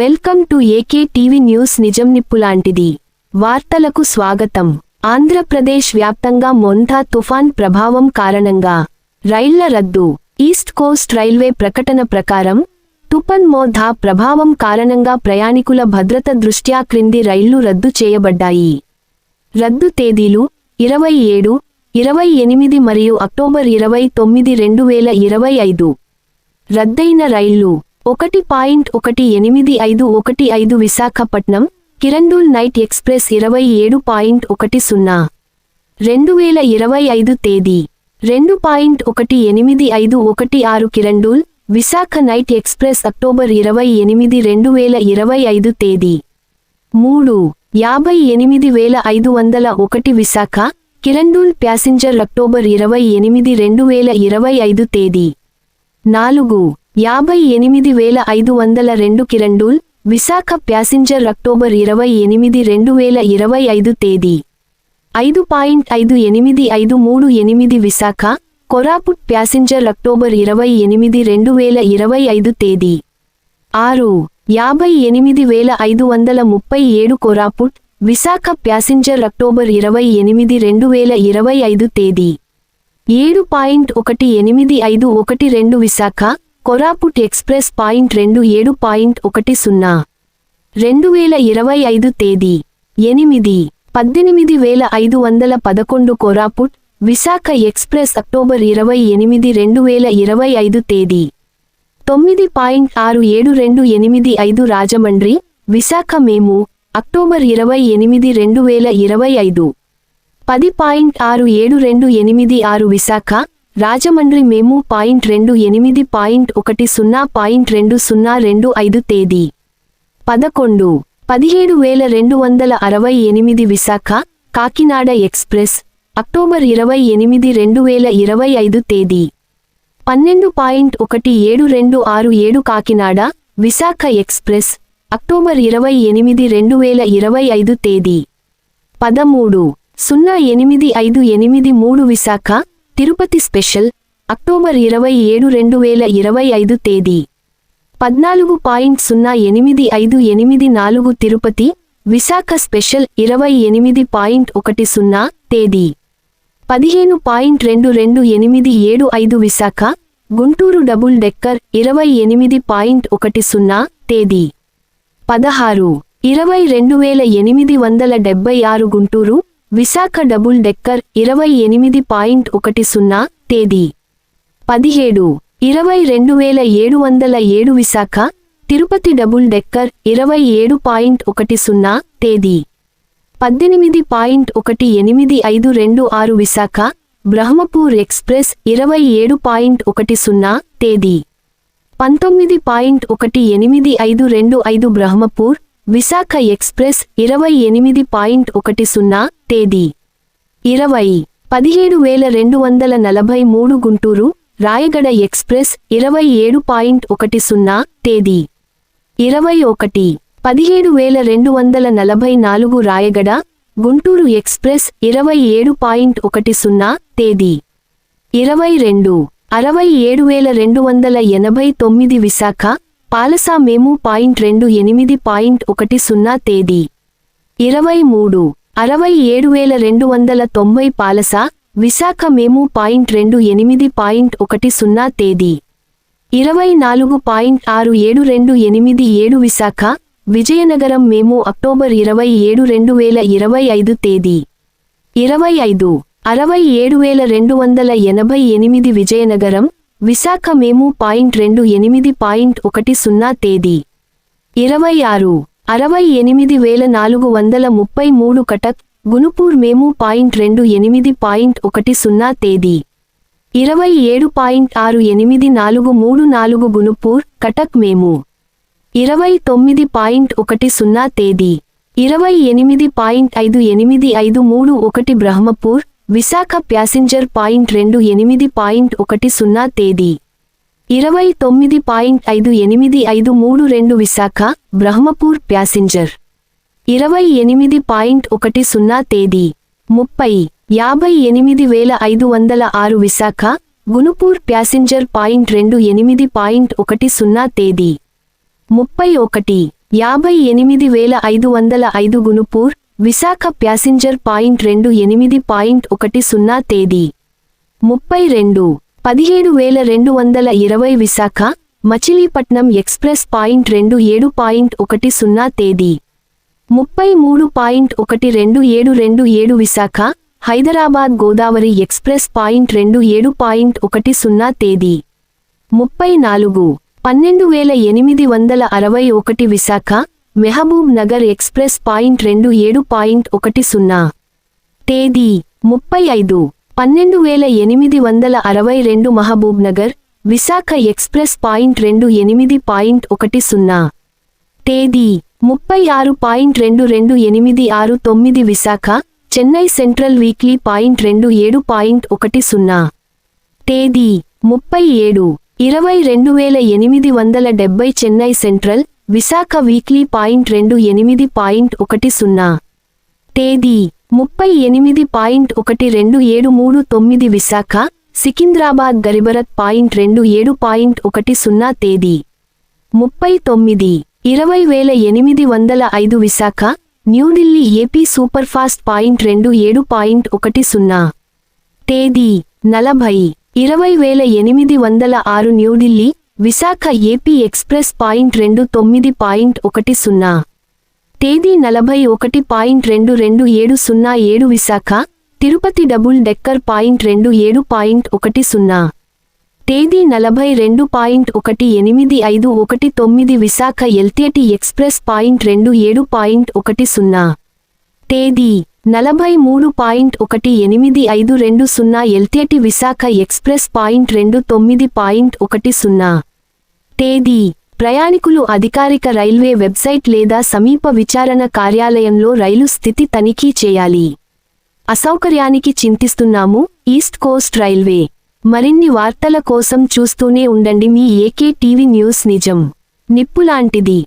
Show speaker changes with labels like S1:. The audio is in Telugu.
S1: Welcome to AK TV news నిజం నిప్పులాంటిది వార్తలకు స్వాగతం. ఆంధ్రప్రదేశ్ వ్యాప్తంగా మొంథా తుఫాన్ ప్రభావం కారణంగా రైళ్ళ రద్దు ఈస్ట్ కోస్ట్ రైల్వే ప్రకటన ప్రకారం తుఫన్ మోధా ప్రభావం కారణంగా ప్రయాణికుల భద్రత దృష్ట్యా క్రింది రైళ్ళు రద్దు చేయబడ్డాయి. రద్దు తేదీలు ఇరవై ఏడు ఇరవై ఎనిమిది మరియు అక్టోబర్ ఇరవై తొమ్మిది రెండు వేల ఇరవై ఐదు. రద్దయిన రైళ్ళు ఒకటి పాయింట్ ఒకటి ఎనిమిది ఐదు ఒకటి ఐదు విశాఖపట్నం కిరండూల్ నైట్ ఎక్స్ప్రెస్ ఇరవై ఏడు పాయింట్ ఒకటి సున్నా. రెండు వేల ఇరవై ఐదు తేదీ. రెండు పాయింట్ ఒకటి ఎనిమిది ఐదు ఒకటి ఆరు Kirandul Visakha night express October ఇరవై ఎనిమిది రెండు వేల ఇరవై ఐదు తేదీ. మూడు యాభై ఎనిమిది వేల ఐదు వందల ఒకటి విశాఖ కిరండూల్ ప్యాసింజర్ అక్టోబర్ ఇరవై ఎనిమిది రెండు వేల ఇరవై ఐదు తేదీ. నాలుగు యాభై ఎనిమిది వేల ఐదు వందల రెండు కిరండూల్ విశాఖ ప్యాసింజర్ అక్టోబర్ ఇరవై ఎనిమిది రెండు వేల ఇరవై ఐదు తేదీ. ఐదు పాయింట్ ఐదు ఎనిమిది ఐదు మూడు ఎనిమిది విశాఖ కొరాపుట్ ప్యాసింజర్ అక్టోబర్ ఇరవై ఎనిమిది రెండు వేల ఇరవై ఐదు తేదీ. ఆరు యాభై ఎనిమిది వేల ఐదు వందల ముప్పై ఏడు కొరాపుట్ విశాఖ ప్యాసింజర్ అక్టోబర్ ఇరవై ఎనిమిది రెండు వేల ఇరవై ఐదు తేదీ. ఏడు పాయింట్ ఒకటి ఎనిమిది ఐదు ఒకటి రెండు విశాఖ కొరాపుట్ ఎక్స్ప్రెస్ పాయింట్ రెండు ఏడు పాయింట్ ఒకటి సున్నా. రెండు వేల ఇరవై ఐదు తేదీ ఎనిమిది పద్దెనిమిది వేల ఐదు వందల పదకొండు కొరాపుట్ విశాఖ ఎక్స్ప్రెస్ అక్టోబర్ ఇరవై ఎనిమిది రెండు వేల ఇరవై ఐదు తేదీ తొమ్మిది పాయింట్ ఆరు ఏడు రెండు ఎనిమిది ఐదు రాజమండ్రి విశాఖ మేము అక్టోబర్ ఇరవై ఎనిమిది రెండు వేల ఇరవై ఐదు. పది పాయింట్ ఆరు ఏడు రెండు ఎనిమిది ఆరు విశాఖ రాజమండ్రి మేము పాయింట్ రెండు ఎనిమిది పాయింట్ ఒకటి సున్నా పాయింట్ రెండు సున్నా రెండు ఐదు తేదీ. పదకొండు పదిహేడు వేల రెండు వందల అరవై ఎనిమిది విశాఖ కాకినాడ ఎక్స్ప్రెస్ అక్టోబర్ ఇరవై ఎనిమిది రెండు వేల ఇరవై ఐదు తేదీ. పన్నెండు పాయింట్ ఒకటి ఏడు రెండు ఆరు ఏడు కాకినాడ విశాఖ ఎక్స్ప్రెస్ అక్టోబర్ ఇరవై ఎనిమిది రెండు వేల ఇరవై ఐదు తేదీ. పదమూడు సున్నా ఎనిమిది ఐదు ఎనిమిది మూడు విశాఖ తిరుపతి స్పెషల్ అక్టోబర్ ఇరవై ఏడు రెండు వేల ఇరవై ఐదు తేదీ. పద్నాలుగు పాయింట్ సున్నా ఎనిమిది ఐదు ఎనిమిది నాలుగు తిరుపతి విశాఖ స్పెషల్ ఇరవై ఎనిమిది పాయింట్ ఒకటి సున్నా తేదీ. పదిహేను పాయింట్ రెండు రెండు ఎనిమిది ఏడు ఐదు విశాఖ గుంటూరు డబుల్ డెక్కర్ ఇరవై ఎనిమిది పాయింట్ ఒకటి సున్నా తేదీ. పదహారు ఇరవై రెండు వేల ఎనిమిది వందల డెబ్బై ఆరు గుంటూరు విశాఖ డబుల్ డెక్కర్ ఇరవై ఎనిమిది పాయింట్ ఒకటి సున్నా తేదీ పదిహేడు ఇరవై రెండు వేల ఏడు వందల ఏడు విశాఖ తిరుపతి డబుల్ డెక్కర్ ఇరవై ఏడు పాయింట్ ఒకటి సున్నా తేదీ పద్దెనిమిది పాయింట్ ఒకటి ఎనిమిది ఐదు రెండు ఆరు విశాఖ బ్రహ్మపూర్ ఎక్స్ప్రెస్ ఇరవై ఏడు పాయింట్ ఒకటి సున్నా తేదీ పంతొమ్మిది పాయింట్ ఒకటి ఎనిమిది ఐదు రెండు ఐదు బ్రహ్మపూర్ విశాఖ ఎక్స్ప్రెస్ ఇరవై ఎనిమిది పాయింట్ ఒకటి సున్నా తేదీ. ఇరవై పదిహేడు వేల రెండు వందల నలభై మూడు గుంటూరు రాయగడ ఎక్స్ప్రెస్ ఇరవై ఏడు పాయింట్ ఒకటి సున్నా తేదీ. ఇరవై ఒకటి పదిహేడు వేల రెండు వందల నలభై నాలుగు రాయగడ గుంటూరు ఎక్స్ప్రెస్ ఇరవై ఏడు పాయింట్ ఒకటి సున్నా తేదీ. ఇరవై రెండు అరవై ఏడు వేల రెండు వందల ఎనభై తొమ్మిది విశాఖ పాలసా మేము పాయింట్ రెండు ఎనిమిది పాయింట్ ఒకటి సున్నా తేదీ. ఇరవై మూడు అరవై ఏడు వేల రెండు వందల తొంభై పాలసా విశాఖ మేము పాయింట్ రెండు ఎనిమిది పాయింట్ ఒకటి సున్నా తేదీ. ఇరవై నాలుగు పాయింట్ ఆరు ఏడు రెండు ఎనిమిది ఏడు విశాఖ విజయనగరం మేము అక్టోబర్ ఇరవై ఏడు రెండు వేల ఇరవై ఐదు తేదీ. ఇరవై ఐదు అరవై ఏడు వేల రెండు వందల ఎనభై ఎనిమిది విజయనగరం విశాఖ మేము పాయింట్ రెండు ఎనిమిది పాయింట్ ఒకటి సున్నా తేదీ. ఇరవై ఆరు అరవై ఎనిమిది వేల నాలుగు వందల ముప్పై మూడు కటక్ గునుపూర్ మేము పాయింట్ రెండు ఎనిమిది పాయింట్ ఒకటి సున్నా తేదీ. ఇరవై ఏడు పాయింట్ ఆరు ఎనిమిది నాలుగు మూడు నాలుగు గునుపూర్ కటక్ మేము. ఇరవై తొమ్మిది పాయింట్ ఒకటి సున్నా తేదీ. ఇరవై ఎనిమిది పాయింట్ ఐదు ఎనిమిది ఐదు మూడు ఒకటి బ్రహ్మపూర్ విశాఖ ప్యాసింజర్ పాయింట్ రెండు ఎనిమిది పాయింట్ ఒకటి సున్నా తేదీ. ఇరవై తొమ్మిది పాయింట్ ఐదు ఎనిమిది ఐదు మూడు రెండు విశాఖ బ్రహ్మపూర్ ప్యాసింజర్. ఇరవై ఎనిమిది పాయింట్ ఒకటి సున్నా తేదీ. ముప్పై యాభై ఎనిమిది వేల ఐదు వందల ఆరు విశాఖ గునుపూర్ ప్యాసింజర్ పాయింట్ రెండు ఎనిమిది పాయింట్ ఒకటి సున్నా తేదీ. ముప్పై ఒకటి యాభై ఎనిమిది వేల ఐదు వందల ఐదు గునుపూర్ విశాఖ ప్యాసింజర్ పాయింట్ రెండు ఎనిమిది పాయింట్ ఒకటి సున్నా తేదీ. ముప్పై రెండు పదిహేడు వేల రెండు వందల ఇరవై విశాఖ మచిలీపట్నం ఎక్స్ప్రెస్ పాయింట్ రెండు ఏడు పాయింట్ ఒకటి సున్నా తేదీ. ముప్పై మూడు పాయింట్ ఒకటి రెండు ఏడు రెండు ఏడు విశాఖ హైదరాబాద్ గోదావరి ఎక్స్ప్రెస్ పాయింట్ రెండు ఏడు పాయింట్ ఒకటి సున్నా తేదీ. ముప్పై నాలుగు పన్నెండు వేల ఎనిమిది వందల అరవై ఒకటి విశాఖ మెహబూబ్ నగర్ ఎక్స్ప్రెస్ పాయింట్ రెండు ఏడు పాయింట్ ఒకటి సున్నా. తేదీ ముప్పై ఐదు పన్నెండు వేల ఎనిమిది వందల అరవై రెండు మహబూబ్ నగర్ విశాఖ ఎక్స్ప్రెస్ పాయింట్ రెండు ఎనిమిది పాయింట్ ఒకటి సున్నా. తేదీ ముప్పై ఆరు పాయింట్ రెండు రెండు ఎనిమిది ఆరు తొమ్మిది Visakha Chennai central weekly point రెండు ఏడు పాయింట్ ఒకటి సున్నా. తేదీ ముప్పై ఏడు ఇరవై రెండు వేల ఎనిమిది వందల డెబ్బై Chennai central Visakha weekly point రెండు ఎనిమిది పాయింట్ ఒకటి సున్నా. తేదీ ముప్పై ఎనిమిది పాయింట్ ఒకటి రెండు ఏడు మూడు తొమ్మిది విశాఖ సికింద్రాబాద్ గరిబరత్ పాయింట్ రెండు ఏడు పాయింట్ ఒకటి సున్నా తేదీ ముప్పై తొమ్మిది ఇరవై వేల ఎనిమిది వందల ఐదు Visakha New Delhi AP superfast point రెండు ఏడు పాయింట్ ఒకటి సున్నా. తేదీ నలభై ఇరవై వేల ఎనిమిది వందల ఆరు New Delhi Visakha AP express point రెండు తొమ్మిది పాయింట్ ఒకటి సున్నా. తేదీ నలభై ఒకటి పాయింట్ రెండు రెండు ఏడు సున్నా ఏడు Visakha Tirupati double decker point రెండు ఏడు పాయింట్ ఒకటి సున్నా. తేదీ నలభై రెండు పాయింట్ ఒకటి ఎనిమిది ఐదు ఒకటి తొమ్మిది విశాఖ ఎల్తేటి ఎక్స్ప్రెస్ పాయింట్ రెండు ఏడు పాయింట్ ఒకటి సున్నా. తేదీ నలభై మూడు పాయింట్ ఒకటి ఎనిమిది ఐదు రెండు సున్నా ఎల్తేటి విశాఖ ఎక్స్ప్రెస్ పాయింట్ రెండు తొమ్మిది పాయింట్ ఒకటి సున్నా. తేదీ. ప్రయాణికులు అధికారిక రైల్వే వెబ్సైట్ లేదా సమీప విచారణ కార్యాలయంలో రైలు స్థితి తనిఖీ చేయాలి. అసౌకర్యానికి చింతిస్తున్నాము ఈస్ట్ కోస్ట్ రైల్వే. మరిన్ని వార్తల కోసం చూస్తూనే ఉండండి మీ ఏకే టీవీ న్యూస్ నిజం. నిప్పులాంటిది.